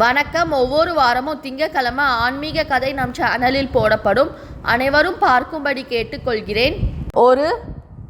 வணக்கம். ஒவ்வொரு வாரமும் திங்கக்கிழமை ஆன்மீக கதை நம் சேனலில் போடப்படும். அனைவரும் பார்க்கும்படி கேட்டுக்கொள்கிறேன். ஒரு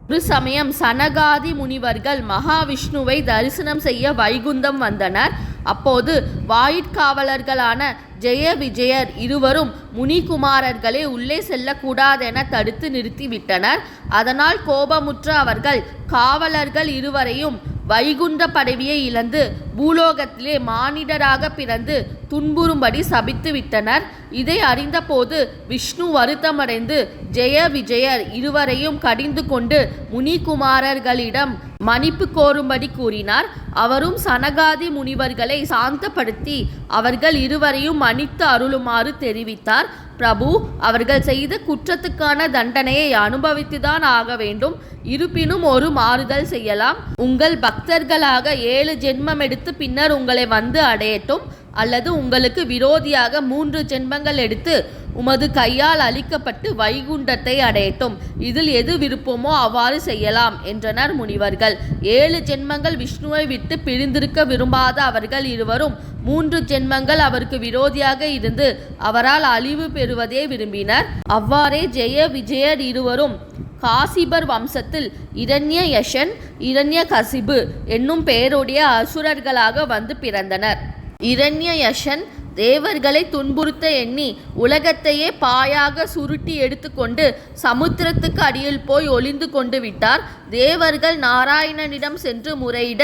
ஒரு சமயம் சனகாதி முனிவர்கள் மகாவிஷ்ணுவை தரிசனம் செய்ய வைகுந்தம் வந்தனர். அப்போது வாயிற்காவலர்களான ஜெய விஜயர் இருவரும் முனிகுமாரர்களே உள்ளே செல்லக்கூடாதென தடுத்து நிறுத்திவிட்டனர். அதனால் கோபமுற்ற அவர்கள் காவலர்கள் இருவரையும் வைகுண்ட பதவியை இழந்து பூலோகத்திலே மானிடராக பிறந்து துன்புறும்படி சபித்து விட்டனர். இதை அறிந்தபோது விஷ்ணு வருத்தமடைந்து ஜெய விஜயர் இருவரையும் கடிந்து கொண்டு முனிகுமாரர்களிடம் மன்னிப்பு கோரும்படி கூறினார். அவரும் சனகாதி முனிவர்களை சாந்தப்படுத்தி அவர்கள் இருவரையும் மன்னித்து அருளுமாறு தெரிவித்தார். பிரபு அவர்கள் செய்த குற்றத்துக்கான தண்டனையை அனுபவித்துதான் ஆக வேண்டும். இருப்பினும் ஒரு மாறுதல் செய்யலாம். உங்கள் பக்தர்களாக ஏழு ஜென்மம் எடுத்து பின்னர் உங்களை வந்து அடையட்டும். அல்லது உங்களுக்கு விரோதியாக மூன்று ஜென்மங்கள் எடுத்து உமது கையால் அழிக்கப்பட்டு வைகுண்டத்தை அடையட்டும். இதில் எது விருப்பமோ அவ்வாறு செய்யலாம் என்றனர் முனிவர்கள். ஏழு ஜென்மங்கள் விஷ்ணுவை விட்டு பிரிந்திருக்க விரும்பாத அவர்கள் இருவரும் மூன்று ஜென்மங்கள் அவருக்கு விரோதியாக இருந்து அவரால் அழிவு பெறுவதே விரும்பினர். அவ்வாறே ஜெய விஜயர் இருவரும் காசிபர் வம்சத்தில் இரண்ய யஷன் இரண்ய கசிபு என்னும் பெயருடைய அசுரர்களாக வந்து பிறந்தனர். இரண்ய யஷன் தேவர்களை துன்புறுத்த எண்ணி உலகத்தையே பாயாக சுருட்டி எடுத்துக்கொண்டு சமுத்திரத்துக்கு அடியில் போய் ஒளிந்து கொண்டு விட்டார். தேவர்கள் நாராயணனிடம் சென்று முறையிட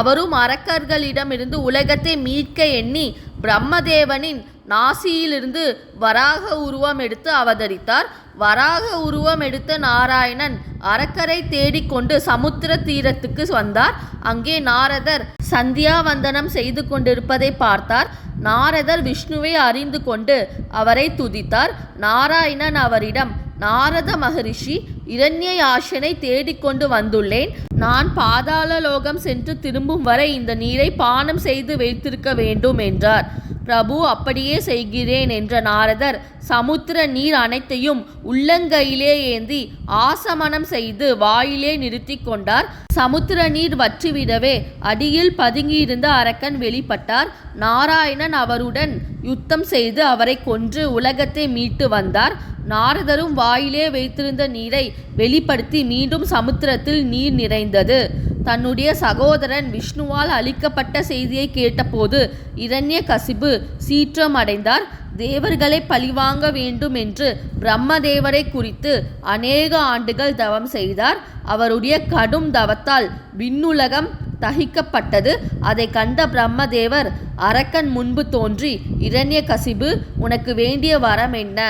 அவரும் அரக்கர்களிடமிருந்து உலகத்தை மீட்க எண்ணி பிரம்மதேவனின் நாசியிலிருந்து வராக உருவம் எடுத்து அவதரித்தார். வராக உருவம் எடுத்த நாராயணன் அரக்கரை தேடிக்கொண்டு சமுத்திர தீரத்துக்கு வந்தார். அங்கே நாரதர் சந்தியாவந்தனம் செய்து கொண்டிருப்பதை பார்த்தார். நாரதர் விஷ்ணுவை அறிந்து கொண்டு அவரை துதித்தார். நாராயணன் அவரிடம் நாரத மகரிஷி இரண்யாஷனை தேடிக்கொண்டு வந்துள்ளேன். நான் பாதாள லோகம் சென்று திரும்பும் வரை இந்த நீரை பானம் செய்து வைத்திருக்க வேண்டும் என்றார். பிரபு அப்படியே செய்கிறேன் என்ற நாரதர் சமுத்திர நீர் அனைத்தையும் உள்ளங்கையிலே ஏந்தி ஆசமனம் செய்து வாயிலே நிறுத்தி கொண்டார். சமுத்திர நீர் வற்றிவிடவே அடியில் பதுங்கியிருந்த அரக்கன் வெளிப்பட்டார். நாராயணன் அவருடன் யுத்தம் செய்து அவரை கொன்று உலகத்தை மீட்டு வந்தார். நாரதரும் வாயிலே வைத்திருந்த நீரை வெளிப்படுத்தி மீண்டும் சமுத்திரத்தில் நீர் நிறைந்தது. தன்னுடைய சகோதரன் விஷ்ணுவால் அளிக்கப்பட்ட செய்தியை கேட்டபோது இரண்ய கசிபு சீற்றம் அடைந்தார் தேவர்களை பழிவாங்க வேண்டும் என்று பிரம்மதேவரை குறித்து அநேக ஆண்டுகள் தவம் செய்தார். அவருடைய கடும் தவத்தால் விண்ணுலகம் தகிக்கப்பட்டது. அதை கண்ட பிரம்மதேவர் அரக்கன் முன்பு தோன்றி இரண்ய கசிபு உனக்கு வேண்டிய வரம் என்ன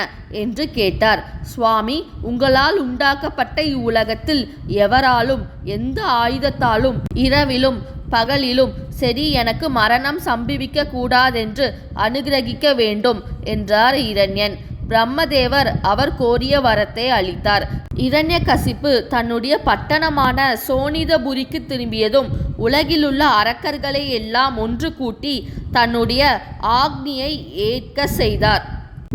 என்று கேட்டார். சுவாமி உங்களால் உண்டாக்கப்பட்ட இவ்வுலகத்தில் எவராலும் எந்த ஆயுதத்தாலும் இரவிலும் பகலிலும் சரி எனக்கு மரணம் சம்பிவிக்க கூடாதென்று அனுகிரகிக்க வேண்டும் என்றார் இரண்யன். பிரம்மதேவர் அவர் கோரிய வரத்தை அளித்தார். இரண்யகசிப்பு தன்னுடைய பட்டணமான சோனிதபுரிக்கு திரும்பியதும் உலகிலுள்ள அரக்கர்களை எல்லாம் ஒன்று கூட்டி தன்னுடைய ஆக்னியை ஏற்க செய்தார்.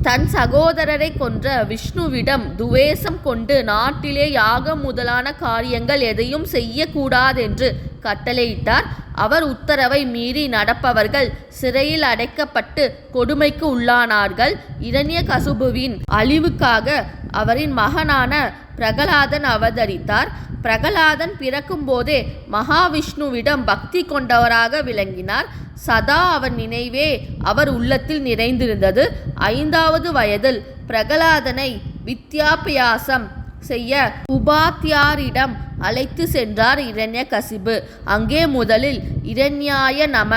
தன் சகோதரரை கொன்ற விஷ்ணுவிடம் துவேசம் கொண்டு நாட்டிலே யாகம் முதலான காரியங்கள் எதையும் செய்யக்கூடாதென்று கட்டளையிட்டார். அவர் உத்தரவை மீறி நடப்பவர்கள் சிறையில் அடைக்கப்பட்டு கொடுமைக்கு உள்ளானார்கள். இரண்ய கசுபுவின் அழிவுக்காக அவரின் மகனான பிரகலாதன் அவதரித்தார். பிரகலாதன் பிறக்கும்போதே மகாவிஷ்ணுவிடம் பக்தி கொண்டவராக விளங்கினார். சதா அவர் நினைவே அவர் உள்ளத்தில் நிறைந்திருந்தது. ஐந்தாவது வயதில் பிரகலாதனை வித்யாபியாசம் செய்ய உபாத்தியாரிடம் அழைத்து சென்றார் இரண்யகசிபு. அங்கே முதலில் இரண்யாய நம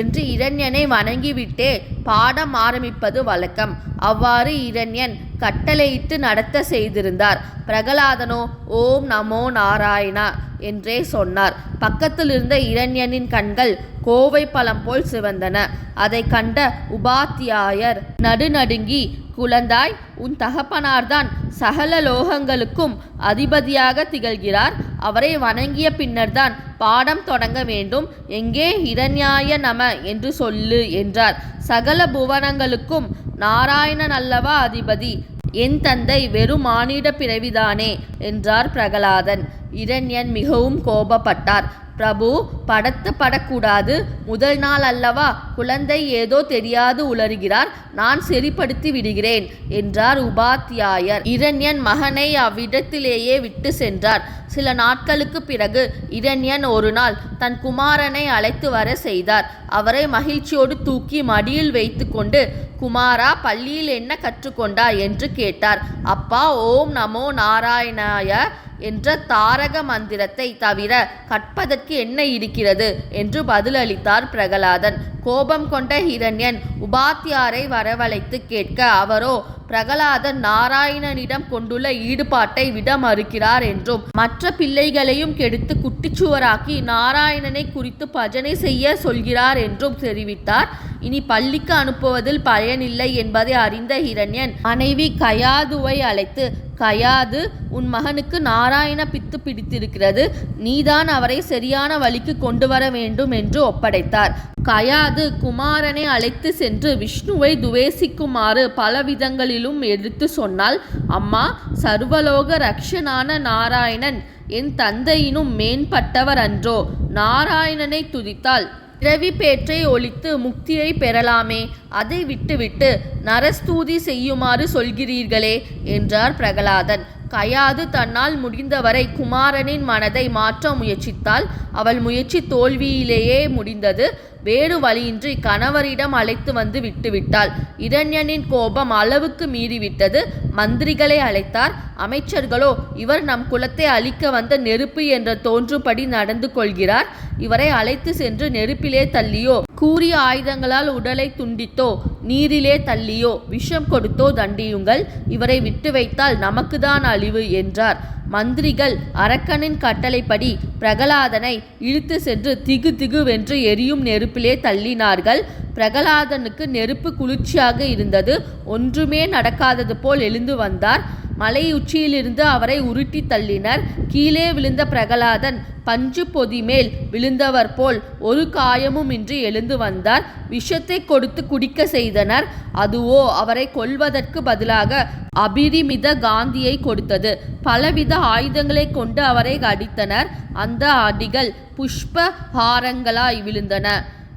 என்று இரண்யனை வணங்கிவிட்டே பாடம் ஆரம்பிப்பது வழக்கம். அவ்வாறு இரண்யன் கட்டளையிட்டு நடத்த செய்திருந்தார். பிரகலாதனோ ஓம் நமோ நாராயணா என்றே சொன்னார். பக்கத்தில் இருந்த இரண்யனின் கண்கள் கோவை பழம் போல் சிவந்தன. அதை கண்ட உபாத்தியாயர் நடுநடுங்கி குழந்தாய் உன் தகப்பனார்தான் சகல லோகங்களுக்கும் அதிபதியாக திகழ்கிறார். அவரை வணங்கிய பின்னர்தான் பாடம் தொடங்க வேண்டும். எங்கே? இரண்யாய நம என்று சொல்லு என்றார். சகல புவனங்களுக்கும் நாராயணன் அல்லவா அதிபதி. என் தந்தை வெறும் மானிட பிறவிதானே என்றார் பிரகலாதன். இரண்யன் மிகவும் கோபப்பட்டார். பிரபு படத்து படக்கூடாது. முதல் நாள் அல்லவா? குழந்தை ஏதோ தெரியாது உளறுகிறார். நான் சரிப்படுத்தி விடுகிறேன் என்றார் உபாத்தியாயர். இரண்யன் மகனை அவ்விடத்திலேயே விட்டு சென்றார். சில நாட்களுக்கு பிறகு இரண்யன் ஒரு நாள் தன் குமாரனை அழைத்து வர செய்தார். அவரை மகிழ்ச்சியோடு தூக்கி மடியில் வைத்துக்கொண்டு குமாரா பள்ளியில் என்ன கற்றுக்கொண்டார் என்று கேட்டார். அப்பா ஓம் நமோ நாராயணாய என்ற தாரக மந்திரத்தை தவிர கற்பதற்கு என்ன இருக்கிறது? என்று பதிலளித்தார் பிரகலாதன். கோபம் கொண்ட ஹிரண்யன் உபாத்தியாரை வரவழைத்து கேட்க அவரோ பிரகலாதன் நாராயணனிடம் கொண்டுள்ள ஈடுபாட்டை விட மறுக்கிறார் என்றும் மற்ற பிள்ளைகளையும் கெடுத்து குட்டிச்சுவராக்கி நாராயணனை குறித்து பஜனை செய்ய சொல்கிறார் என்றும் தெரிவித்தார். இனி பள்ளிக்கு அனுப்புவதில் பயனில்லை என்பதை அறிந்த ஹிரண்யன் மனைவி கயாதுவை அழைத்து கயாது உன் மகனுக்கு நாராயண பித்து பிடித்திருக்கிறது. நீதான் அவரை சரியான வழிக்கு கொண்டு வர வேண்டும் என்று ஒப்படைத்தார். கயாது குமாரனை அழைத்து சென்று விஷ்ணுவை துவேசிக்குமாறு பல விதங்களிலும் எடுத்து சொன்னால் அம்மா சர்வலோக ரக்ஷனான நாராயணன் என் தந்தையினும் மேம்பட்டவர் அன்றோ. நாராயணனை துதித்தால் பிறவி பேற்றை ஒழித்து முக்தியை பெறலாமே. அதை விட்டுவிட்டு நரஸ்தூதி செய்யுமாறு சொல்கிறீர்களே என்றார் பிரகலாதன். கயாது தன்னால் முடிந்தவரை குமாரனின் மனதை மாற்ற முயற்சித்தால் அவள் முயற்சி தோல்வியிலேயே முடிந்தது. வேறு வழியின்றி கணவரிடம் அழைத்து வந்து விட்டுவிட்டாள். இரண்யனின் கோபம் அளவுக்கு மீறிவிட்டது. மந்திரிகளை அழைத்தார். அமைச்சர்களோ இவர் நம் குலத்தை அழிக்க வந்த நெருப்பு என்ற தோன்றுபடி நடந்து கொள்கிறார். இவரை அழைத்து சென்று நெருப்பிலே தள்ளியோ கூறிய ஆயுதங்களால் உடலை துண்டித்தோ நீரிலே தள்ளியோ விஷம் கொடுத்தோ தண்டியுங்கள். இவரை விட்டு வைத்தால் நமக்குதான் அழிவு என்றார். மந்திரிகள் அரக்கனின் கட்டளைப்படி பிரகலாதனை இழுத்து சென்று திகு திகுவென்று எரியும் நெருப்பிலே தள்ளினார்கள். பிரகலாதனுக்கு நெருப்பு குளிர்ச்சியாக இருந்தது. ஒன்றுமே நடக்காதது போல் எழுந்து வந்தார். மலை உச்சியிலிருந்து அவரை உருட்டி தள்ளினர். கீழே விழுந்த பிரகலாதன் பஞ்சு பொதி மேல் விழுந்தவர் போல் ஒரு காயமுமின்றி எழுந்து வந்தார். விஷத்தை கொடுத்து குடிக்க செய்தனர். அதுவோ அவரை கொல்வதற்கு பதிலாக அபிரிமித காந்தியை கொடுத்தது. பலவித ஆயுதங்களை கொண்டு அவரை அடித்தனர். அந்த அடிகள் புஷ்ப ஹாரங்களாய் விழுந்தன.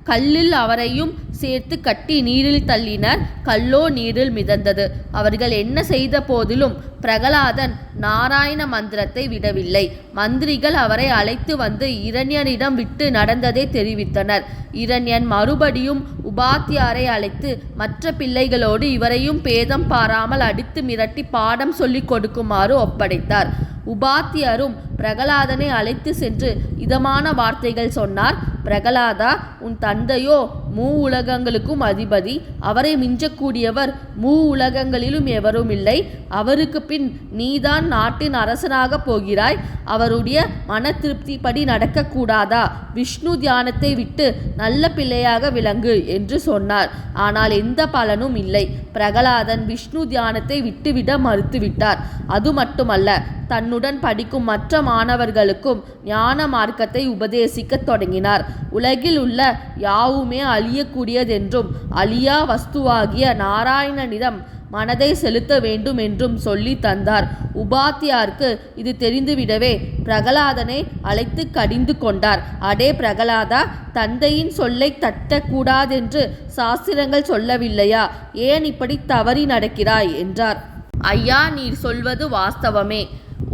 கல்லில் அவரையும் சேர்த்து கட்டி நீரில் தள்ளினர். கல்லோ நீரில் மிதந்தது. அவர்கள் என்ன செய்த போதிலும் பிரகலாதன் நாராயண மந்திரத்தை விடவில்லை. மந்திரிகள் அவரை அழைத்து வந்து இரண்யனிடம் விட்டு நடந்ததை தெரிவித்தனர். இரண்யன் மறுபடியும் உபாத்தியாரை அழைத்து மற்ற பிள்ளைகளோடு இவரையும் பேதம் பாராமல் அடித்து மிரட்டி பாடம் சொல்லிக் கொடுக்குமாறு ஒப்படைத்தார். உபாத்தியரும் பிரகலாதனை அழைத்து சென்று இதமான வார்த்தைகள் சொன்னார். பிரகலாதா உன் தந்தையோ மூ உலகங்களுக்கும் அதிபதி. அவரை மிஞ்சக்கூடியவர் மூ உலகங்களிலும் எவரும் இல்லை. அவருக்கு பின் நீதான் நாட்டின் அரசனாக போகிறாய். அவருடைய மன திருப்திப்படி நடக்கக்கூடாதா? விஷ்ணு தியானத்தை விட்டு நல்ல பிள்ளையாக விளங்கு என்று சொன்னார். ஆனால் எந்த பலனும் இல்லை. பிரகலாதன் விஷ்ணு தியானத்தை விட்டுவிட மறுத்துவிட்டார். அது மட்டுமல்ல தன்னுடன் படிக்கும் மற்ற மாணவர்களுக்கும் ஞான மார்க்கத்தை உபதேசிக்கத் தொடங்கினார். உலகில் உள்ள யாவுமே அழியக்கூடியதென்றும் அழியா வஸ்துவாகிய நாராயணனிடம் மனதை செலுத்த வேண்டும் என்றும் சொல்லி தந்தார். உபாத்தியாருக்கு இது தெரிந்துவிடவே பிரகலாதனை அழைத்து கடிந்து கொண்டார். அடே பிரகலாதா தந்தையின் சொல்லை தட்டக்கூடாதென்று சாஸ்திரங்கள் சொல்லவில்லையா? ஏன் இப்படி தவறி நடக்கிறாய்? என்றார். ஐயா நீர் சொல்வது வாஸ்தவமே.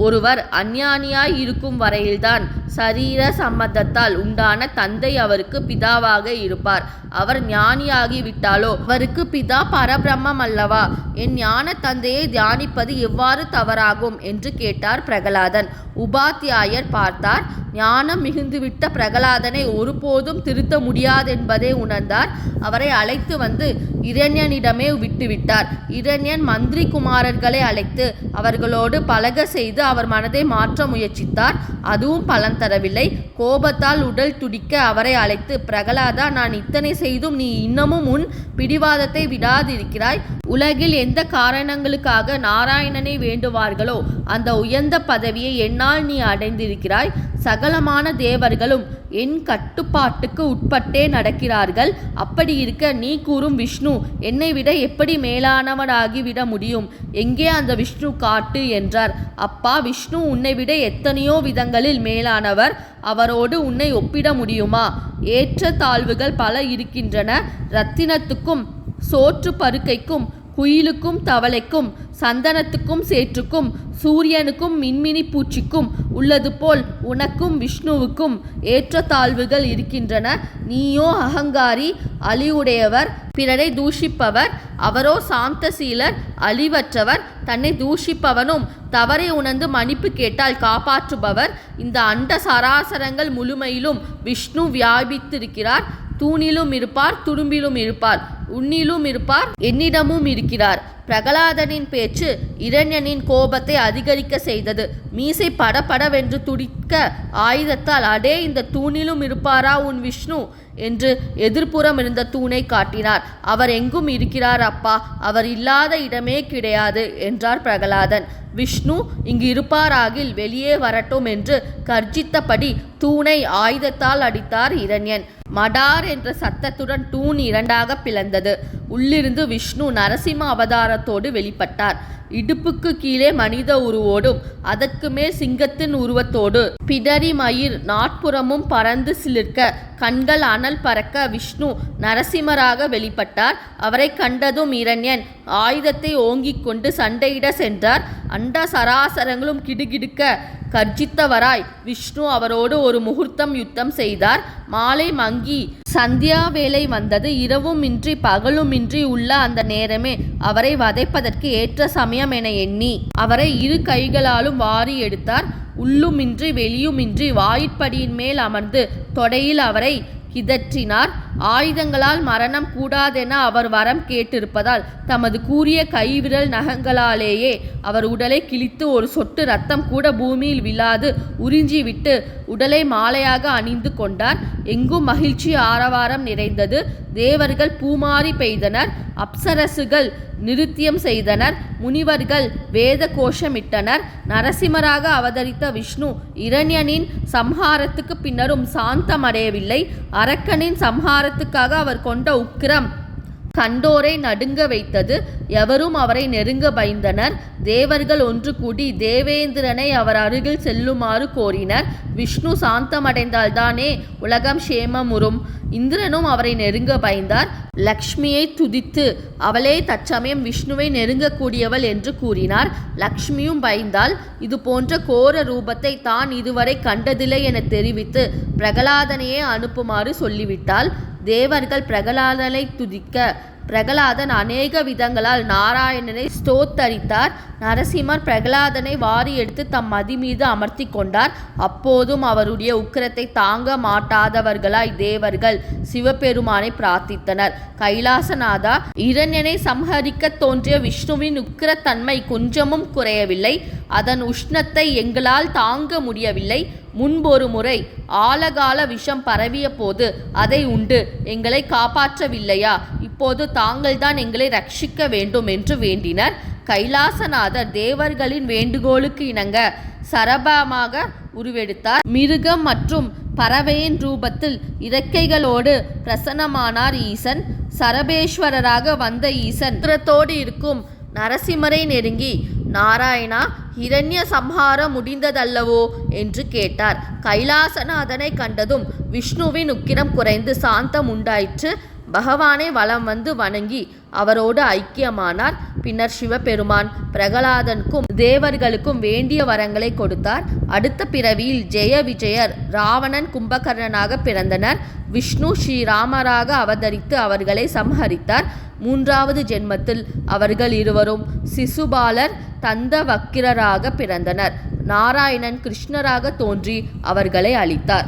ஒருவர் அஞ்ஞானியாய் இருக்கும் வரையில்தான் சரீர சம்மதத்தால் உண்டான தந்தை அவருக்கு பிதாவாக இருப்பார். அவர் ஞானியாகிவிட்டாலோ? அவருக்கு பிதா பரபிரம்மம் அல்லவா என் ஞான தந்தையை தியானிப்பது எவ்வாறு தவறாகும்? என்று கேட்டார் பிரகலாதன். உபாத்தியாயர் பார்த்தார் ஞானம் மிகுந்துவிட்ட பிரகலாதனை ஒருபோதும் திருத்த முடியாதென்பதை உணர்ந்தார். அவரை அழைத்து வந்து இரண்யனிடமே விட்டுவிட்டார். இரண்யன் மந்திரி குமாரர்களை அழைத்து அவர்களோடு பழக செய்து அவர் மனதை மாற்ற முயற்சித்தார். அதுவும் பலன் தரவில்லை. கோபத்தால் உடல் துடிக்க அவரை அழைத்து பிரகலாதா நான் இத்தனை செய்தும் நீ இன்னமும் உன் பிடிவாதத்தை விடாதிருக்கிறாய். உலகில் எந்த காரணங்களுக்காக நாராயணனை வேண்டுவார்களோ அந்த உயர்ந்த பதவியை என்னால் நீ அடைந்திருக்கிறாய். சகலமான தேவர்களும் என் கட்டுப்பாட்டுக்கு உட்பட்டே நடக்கிறார்கள். அப்படி இருக்க நீ கூறும் விஷ்ணு என்னை விட எப்படி மேலானவனாகிவிட முடியும்? எங்கே அந்த விஷ்ணு காட்டு? என்றார். அப்பா விஷ்ணு உன்னை விட எத்தனையோ விதங்களில் மேலானவர். அவரோடு உன்னை ஒப்பிட முடியுமா? ஏற்ற தாழ்வுகள் பல இருக்கின்றன. ரத்தினத்துக்கும் சோற்று பருக்கைக்கும் குயிலுக்கும் தவளைக்கும் சந்தனத்துக்கும் சேற்றுக்கும் சூரியனுக்கும் மின்மினி பூச்சிக்கும் உள்ளது போல் உனக்கும் விஷ்ணுவுக்கும் ஏற்றத்தாழ்வுகள் இருக்கின்றன. நீயோ அகங்காரி அழிவுடையவர் பிறரை தூஷிப்பவர் அவரோ சாந்தசீலர் அழிவற்றவர் தன்னை தூஷிப்பவனும் தவறை உணர்ந்து மன்னிப்பு கேட்டால் காப்பாற்றுபவர். இந்த அண்ட சராசரங்கள் முழுமையிலும் விஷ்ணு வியாபித்திருக்கிறார். தூணிலும் இருப்பார் துடும்பிலும் இருப்பார் உன்னிலும் இருப்பார் என்னிடமும் இருக்கிறார். பிரகலாதனின் பேச்சு இரண்யனின் கோபத்தை அதிகரிக்க செய்தது. மீசை படபடவென்று துடிக்க ஆயுதத்தால் அடே இந்த தூணிலும் இருப்பாரா உன் விஷ்ணு? என்று எதிர்ப்புறம் இருந்த தூணை காட்டினார். அவர் எங்கும் இருக்கிறார் அப்பா அவர் இல்லாத இடமே கிடையாது என்றார் பிரகலாதன். விஷ்ணு இங்கு இருப்பாராகில் வெளியே வரட்டும் என்று கர்ஜித்தபடி தூணை ஆயுதத்தால் அடித்தார் இரண்யன். மடார் என்ற சத்தத்துடன் தூண் இரண்டாக பிளந்தது. உள்ளிருந்து விஷ்ணு நரசிம்ம அவதாரத்தோடு வெளிப்பட்டார். இடுப்புக்கு கீழே மனித உருவோடும் அதற்கு மேல் சிங்கத்தின் உருவத்தோடு. பிடரி மயிர் நாட்புறமும் பறந்து சிலிர்க்க கண்கள் அனல் பறக்க விஷ்ணு நரசிம்மராக வெளிப்பட்டார். அவரை கண்டதும் இரண்யன் ஆயுதத்தை ஓங்கிக் கொண்டு சண்டையிட சென்றார். அண்ட சராசரங்களும் கிடுகிடுக்க கர்ஜித்தவராய் விஷ்ணு அவரோடு ஒரு முகூர்த்தம் யுத்தம் செய்தார். மாலை மங்கி சந்தியா வேலை வந்தது. இரவுமின்றி பகலுமின்றி உள்ள அந்த நேரமே அவரை வதைப்பதற்கு ஏற்ற சமயம் என எண்ணி அவரை இரு கைகளாலும் வாரி எடுத்தார். உள்ளுமின்றி வெளியுமின்றி வாயிற்படியின் மேல் அமர்ந்து தொடையில் அவரை கிதற்றினார். ஆயுதங்களால் மரணம் கூடாதென அவர் வரம் கேட்டிருப்பதால் தமது கூரிய கைவிரல் நகங்களாலேயே அவர் உடலை கிழித்து ஒரு சொட்டு ரத்தம் கூட பூமியில் விழாது உறிஞ்சிவிட்டு உடலை மாலையாக அணிந்து கொண்டார். எங்கும் மகிழ்ச்சி ஆரவாரம் நிறைந்தது. தேவர்கள் பூமாரி பெய்தனர். அப்சரசுகள் நிருத்தியம் செய்தனர். முனிவர்கள் வேத கோஷமிட்டனர் நரசிம்மராக அவதரித்த விஷ்ணு இரண்யனின் சம்ஹாரத்துக்கு பின்னரும் சாந்தமடையவில்லை. அரக்கனின் சம்ஹாரத்துக்காக அவர் கொண்ட உக்கிரம் கண்டோரை நடுங்க வைத்தது. எவரும் அவரை நெருங்க பயந்தனர். தேவர்கள் ஒன்று கூடி தேவேந்திரனை அவர் அருகில் செல்லுமாறு கோரினர். விஷ்ணு சாந்தமடைந்தால்தானே உலகம் சேமமுறும் இந்திரனும் அவரை நெருங்க பயந்தார். லக்ஷ்மியை துதித்து அவளே தற்சமயம் விஷ்ணுவை நெருங்கக்கூடியவள் என்று கூறினார். லக்ஷ்மியும் பயந்தால் இது போன்ற கோர ரூபத்தை தான் இதுவரை கண்டதில்லை என தெரிவித்து பிரகலாதனையே அனுப்புமாறு சொல்லிவிட்டாள். தேவர்கள் பிரகலாதனை துதிக்க பிரகலாதன் அநேக விதங்களால் நாராயணனை ஸ்தோத்தரித்தார். நரசிம்மர் பிரகலாதனை வாரி எடுத்து தம் மதி மீது அமர்த்தி கொண்டார். அப்போதும் அவருடைய உக்கிரத்தை தாங்க மாட்டாதவர்களாய் தேவர்கள் சிவபெருமானை பிரார்த்தித்தனர். கைலாசநாதா இரண்யனை சம்ஹரிக்க தோன்றிய விஷ்ணுவின் உக்கிரத்தன்மை கொஞ்சமும் குறையவில்லை. அதன் உஷ்ணத்தை எங்களால் தாங்க முடியவில்லை. முன்பொரு முறை ஆலகால விஷம் பரவிய போது அதை உண்டு. எங்களை காப்பாற்றவில்லையா? இப்போது தாங்கள்தான் எங்களை ரட்சிக்க வேண்டும் என்று வேண்டினர். கைலாசநாதர் தேவர்களின் வேண்டுகோளுக்கு இணங்க சரபமாக உருவெடுத்தார். மிருகம் மற்றும் பறவையின் ரூபத்தில் இறக்கைகளோடு பிரசன்னமானார் ஈசன். சரபேஸ்வரராக வந்த ஈசன் உக்கிரத்தோடு இருக்கும் நரசிம்மரை நெருங்கி நாராயணா இரண்ய சம்ஹாரம் முடிந்ததல்லவோ என்று கேட்டார். கைலாசநாதனை கண்டதும் விஷ்ணுவின் உக்கிரம் குறைந்து சாந்தம் உண்டாயிற்று. பகவானை வலம் வந்து வணங்கி அவரோடு ஐக்கியமானார். பின்னர் சிவபெருமான் பிரகலாதனுக்கும் தேவர்களுக்கும் வேண்டிய வரங்களை கொடுத்தார். அடுத்த பிறவியில் ஜெய விஜயர் ராவணன் கும்பகர்ணனாக பிறந்தனர். விஷ்ணு ஸ்ரீராமராக அவதரித்து அவர்களை சம்ஹரித்தார். மூன்றாவது ஜென்மத்தில் அவர்கள் இருவரும் சிசுபாலர் தந்தவக்கிரராக பிறந்தனர். நாராயணன் கிருஷ்ணராக தோன்றி அவர்களை அளித்தார்